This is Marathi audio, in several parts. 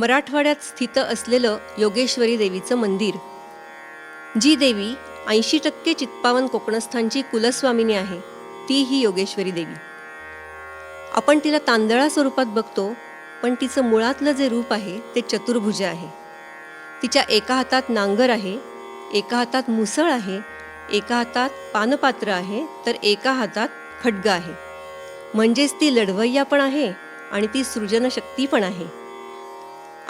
मराठवाड्यात स्थित असलेलं योगेश्वरी देवीचं मंदिर. जी देवी ऐंशी टक्के चित्पावन कोकणस्थांची कुलस्वामिनी आहे ती ही योगेश्वरी देवी. आपण तिला तांदळा स्वरूपात बघतो पण तिचं मुळातलं जे रूप आहे ते चतुर्भुज आहे. तिच्या एका हातात नांगर आहे एका हातात मुसळ आहे एका हातात पानपात्र आहे तर एका हातात खड्ग आहे. म्हणजेच ती लढवय्या पण आहे आणि ती सृजनशक्ती पण आहे.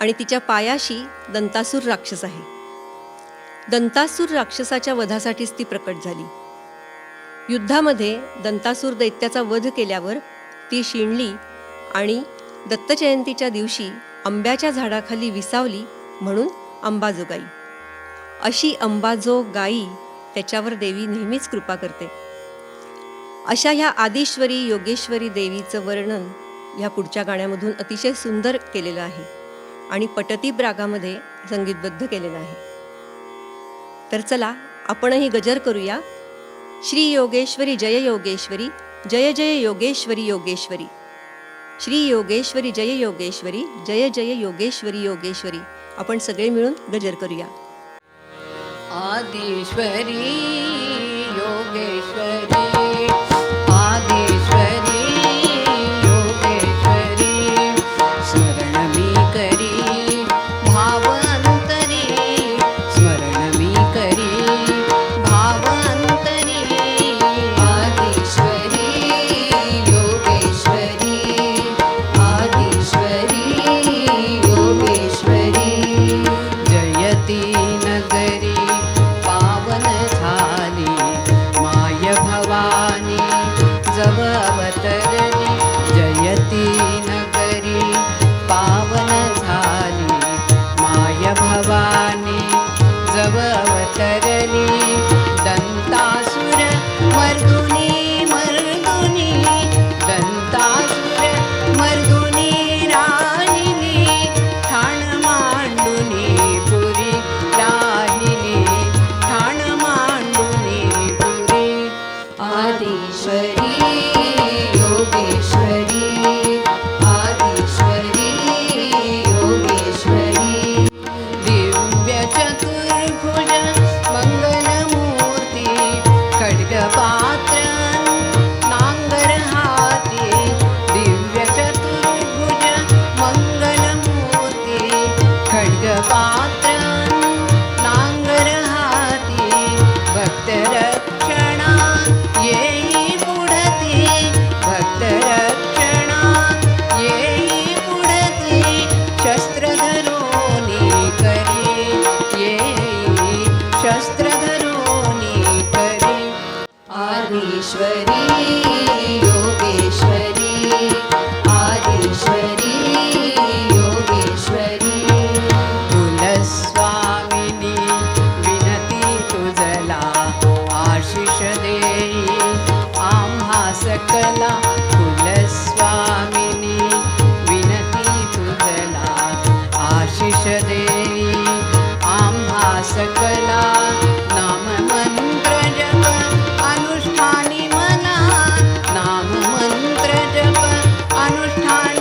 आणि तिच्या पायाशी दंतासूर राक्षस आहे. दंतासूर राक्षसाच्या वधासाठीच ती प्रकट झाली. युद्धामध्ये दंतासूर दैत्याचा वध केल्यावर ती शिणली आणि दत्तजयंतीच्या दिवशी आंब्याच्या झाडाखाली विसावली म्हणून अंबाजोगाई अशी अंबाजो गाई त्याच्यावर देवी नेहमीच कृपा करते. अशा ह्या आदिश्वरी योगेश्वरी देवीचं वर्णन ह्या पुढच्या गाण्यामधून अतिशय सुंदर केलेलं आहे. आणि पटतीप रागामध्ये संगीतबद्ध केलेलं आहे. तर चला आपणही गजर करूया. श्री योगेश्वरी जय योगेश्वरी जय जय योगेश्वरी योगेश्वरी. श्री योगेश्वरी जय योगेश्वरी जय जय योगेश्वरी योगेश्वरी. आपण सगळे मिळून गजर करूया. आदिश्वरी योगेश्वरी. आदिश्वरी सकला शास्त्र अनुष्ठान